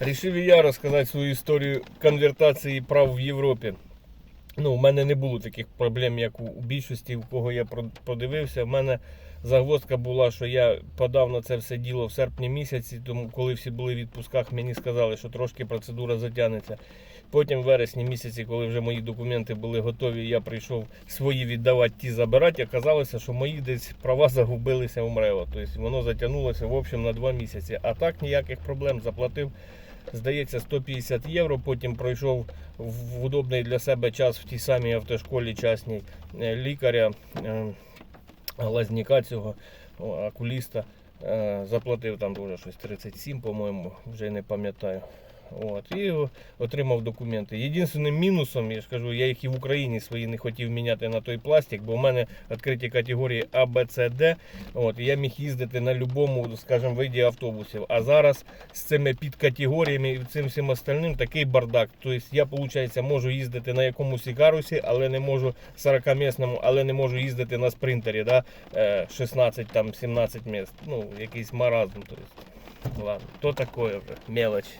Рішив я розказати свою історію конвертації прав в Європі. Ну, у мене не було таких проблем, як у більшості, у кого я подивився. У мене загвоздка була, що я подав на це все діло в серпні місяці, тому коли всі були в відпусках, мені сказали, що трошки процедура затягнеться. Потім в вересні місяці, коли вже мої документи були готові, я прийшов свої віддавати, ті забирати. Оказалося, що мої десь права загубилися у МРЕО. Тобто воно затягнулося в общем на два місяці. А так ніяких проблем заплатив. Здається, 150 євро. Потім пройшов в удобний для себе час в тій самій автошколі частній е, лікаря, глазніка цього окуліста. Е, Заплатив там дуже щось 37, по-моєму, вже не пам'ятаю. От, і отримав документи. Єдинственним мінусом, я ж кажу, я їх і в Україні свої не хотів міняти на той пластик, бо в мене відкриті категорії А, Б, С, Д. От, я міг їздити на будь-якому, скажімо, виді автобусів. А зараз з цими підкатегоріями і цим всім остальним такий бардак. Тобто я, виходить, можу їздити на якомусь ікарусі, але не можу 40-місному, але не можу їздити на спринтері, да? е, 16 там 17 місць. Ну, якийсь маразм. Тобто. Ладно, то такое вже, мелочь.